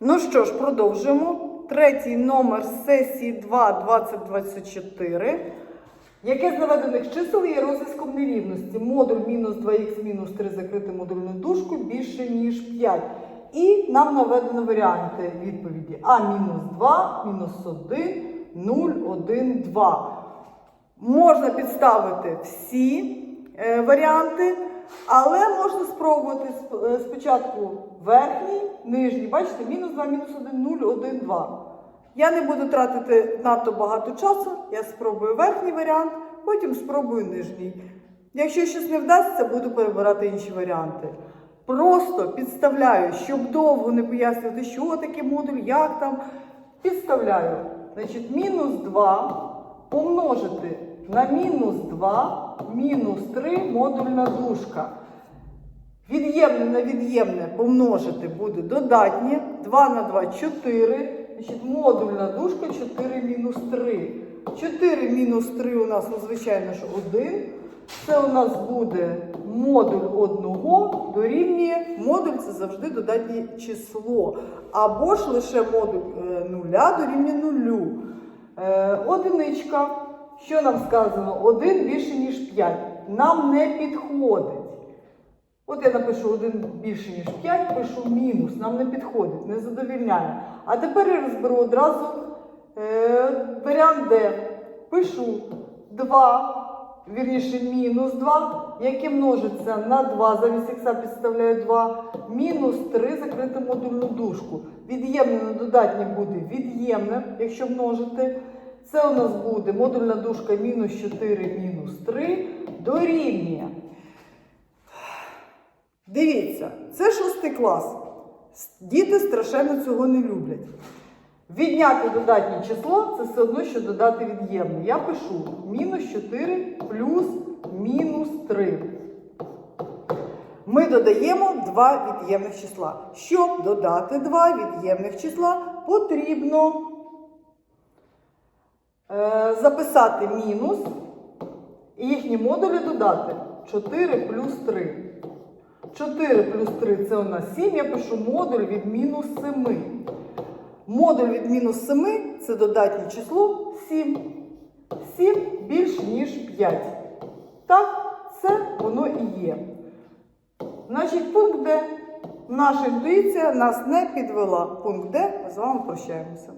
Ну що ж, продовжуємо. Третій номер сесії 2 2024. Яке з наведених чисел є розв'язком нерівності? Модуль мінус 2х мінус 3 закрити модульну дужку більше, ніж 5. І нам наведено варіанти відповіді А мінус 2, мінус 1, 0, 1, 2. Можна підставити всі е, варіанти, але можна спробувати сп- спочатку верхній, нижній. Бачите, мінус 2, мінус 1, 0, 1, 2. Я не буду тратити надто багато часу. Я спробую верхній варіант, потім спробую нижній. Якщо щось не вдасться, буду перебирати інші варіанти. Просто підставляю, щоб довго не пояснювати, що таке модуль, як там. Підставляю. Значить, мінус 2 помножити на мінус 2, мінус 3 модульна дужка. Від'ємне на від'ємне помножити буде додатнє. 2 на 2 4. Значить, модульна дужка 4 мінус 3. 4 мінус 3 у нас, ну, звичайно ж, 1. Це у нас буде модуль 1 дорівнює. Модуль це завжди додатнє число. Або ж лише модуль е, нуля дорівнює нулю. Е, одиничка. Що нам сказано? 1 більше, ніж 5. Нам не підходить. От я напишу 1 більше, ніж 5, пишу мінус, нам не підходить, не задовільняє. А тепер я розберу одразу е, варіант Д. Пишу 2, вірніше мінус 2, яке множиться на 2, замість х підставляю 2, мінус 3 закрити модульну дужку. Від'ємне на додатнє буде від'ємне, якщо множити. Це у нас буде модульна дужка мінус 4, мінус 3 дорівнює. Дивіться, це шостий клас. Діти страшенно цього не люблять. Відняти додатнє число це все одно, що додати від'ємне. Я пишу мінус 4 плюс мінус 3. Ми додаємо два від'ємних числа. Щоб додати два від'ємних числа, потрібно е, записати мінус і їхні модулі додати 4 плюс 3. 4 плюс 3 це у нас 7. Я пишу модуль від мінус 7. Модуль від мінус 7 це додатнє число 7. 7 більш ніж 5. Так, це воно і є. Значить, пункт Д. Наша інтуїція нас не підвела. Пункт Д. Ми з вами прощаємося.